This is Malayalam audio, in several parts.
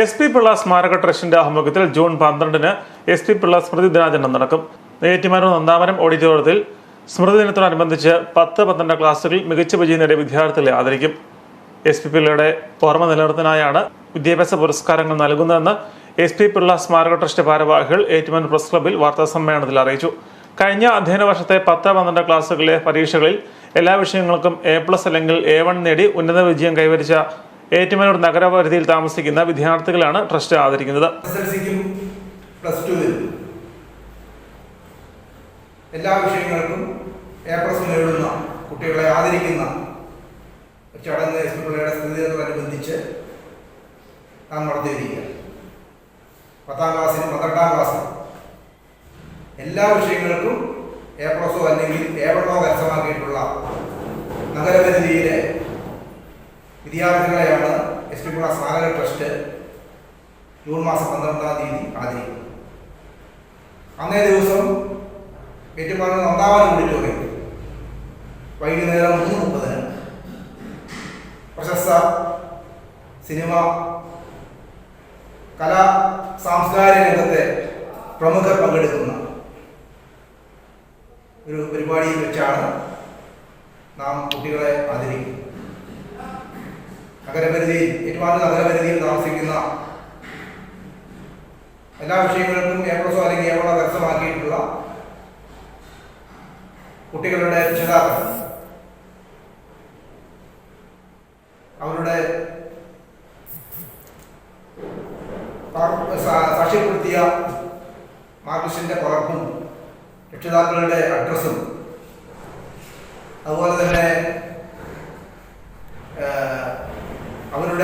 എസ് പി പിള്ള സ്മാരക ട്രസ്റ്റിന്റെ ആഭിമുഖ്യത്തിൽ ജൂൺ പന്ത്രണ്ടിന് എസ് പി പിള്ള സ്മൃതി ദിനാചരണം നടക്കും. ഏറ്റുമാനൂർ നന്ദാവനം ഓഡിറ്റോറിയത്തിൽ സ്മൃതി ദിനത്തോടനുബന്ധിച്ച് പത്ത് പന്ത്രണ്ട് ക്ലാസ്സുകളിൽ മികച്ച വിജയം നേടിയ വിദ്യാർത്ഥികളെ ആദരിക്കും. എസ് പി പിള്ളയുടെ ഓർമ്മ നിലനിർത്തനായാണ് വിദ്യാഭ്യാസ പുരസ്കാരങ്ങൾ നൽകുന്നതെന്ന് എസ് പി പിള്ള സ്മാരക ട്രസ്റ്റ് ഭാരവാഹികൾ ഏറ്റുമാനൂർ പ്രസ് ക്ലബ്ബിൽ വാർത്താ സമ്മേളനത്തിൽ അറിയിച്ചു. കഴിഞ്ഞ അധ്യയന വർഷത്തെ പത്ത് പന്ത്രണ്ട് ക്ലാസ്സുകളിലെ പരീക്ഷകളിൽ എല്ലാ വിഷയങ്ങൾക്കും എ പ്ലസ് അല്ലെങ്കിൽ എ വൺ നേടി ഉന്നത വിജയം കൈവരിച്ച ഏറ്റുമാനൂർ നഗരപരിധിയിൽ താമസിക്കുന്ന വിദ്യാർത്ഥികളാണ് ട്രസ്റ്റ് ആദരിക്കുന്നത്. പ്ലസ് എല്ലാ വിഷയങ്ങൾക്കും എ പ്ലസ് നേടുന്ന കുട്ടികളെ ആദരിക്കുന്ന ചടങ്ങ് എസ് പിള്ളയുടെ സ്ഥിതിയോടനുബന്ധിച്ച് നാം നടത്തിയിരിക്കുക പത്താം ക്ലാസ്സിനും പന്ത്രണ്ടാം ക്ലാസ്സിനും എല്ലാ വിഷയങ്ങൾക്കും എ പ്ലസോ അല്ലെങ്കിൽ എ വണ്ണോ കരസ്ഥമാക്കിയിട്ടുള്ള നഗരപരിധിയിലെ വിദ്യാർത്ഥികളെയാണ് പി സ്മാരക ട്രസ്റ്റ് ജൂൺ മാസം പന്ത്രണ്ടാം തീയതി ആദരിക്കും. അന്നേ ദിവസം ഏറ്റുമാനൂർ ഒന്നാമത് ഓഡിറ്റോറിയം വൈകുന്നേരം മൂന്ന് മുപ്പതിന്. പ്രശസ്ത സിനിമ കലാ സാംസ്കാരിക രംഗത്തെ പ്രമുഖർ പങ്കെടുക്കുന്ന ഒരു പരിപാടിയിൽ വെച്ചാണ് നാം കുട്ടികളെ ആദരിക്കുന്നത്. നഗരപരിധിയിൽ ഏറ്റുമാനൂർ നഗരപരിധിയിൽ താമസിക്കുന്ന എല്ലാ വിഷയങ്ങൾക്കും എ പ്ലസോ അല്ലെങ്കിൽ എ വണ്ണോ കരസ്ഥമാക്കിയിട്ടുള്ള കുട്ടികളുടെ രക്ഷിതാക്കൾ അവരുടെ സാക്ഷ്യപ്പെടുത്തിയ മാർക്സിന്റെ പകർപ്പും രക്ഷിതാക്കളുടെ അഡ്രസ്സും. അതുപോലെ തന്നെ ആ, അവരുടെ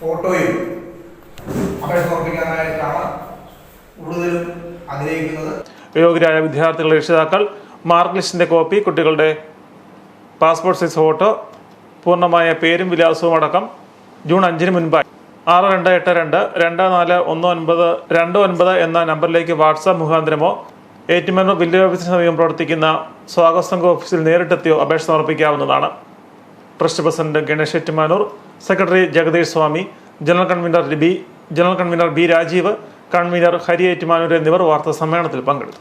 ഫോട്ടോയും അപേക്ഷ സമർപ്പിക്കാനായിട്ടാണ് കൂടുതലും ആഗ്രഹിക്കുന്നത്. യോഗ്യരായ വിദ്യാർത്ഥികളുടെ രക്ഷിതാക്കൾ മാർക്ക് ലിസ്റ്റിന്റെ കോപ്പി കുട്ടികളുടെ പാസ്പോർട്ട് സൈസ് ഫോട്ടോ പൂർണമായ പേരും വിലാസവും അടക്കം ജൂൺ അഞ്ചിന് മുൻപായി. ആറ് രണ്ട് എട്ട് രണ്ട് രണ്ട് നാല് ഒന്ന് ഒൻപത് രണ്ട് ഒൻപത് എന്ന നമ്പറിലേക്ക് വാട്സാപ്പ് മുഖാന്തരമോ ഏറ്റുമാനൂർ വില്ലേജ് ഓഫീസിന് സമീപം പ്രവർത്തിക്കുന്ന സ്വാഗത സംഘ ഓഫീസിൽ നേരിട്ടെത്തിയോ അപേക്ഷ സമർപ്പിക്കാവുന്നതാണ്. Trust president Ganesh Ettumanoor secretary Jagadish Swami general convener B general convener B Rajeev convener Hari Ettumanoor എന്നിവർ വാർത്താ സമ്മേളനത്തിൽ പങ്കെടുത്തു.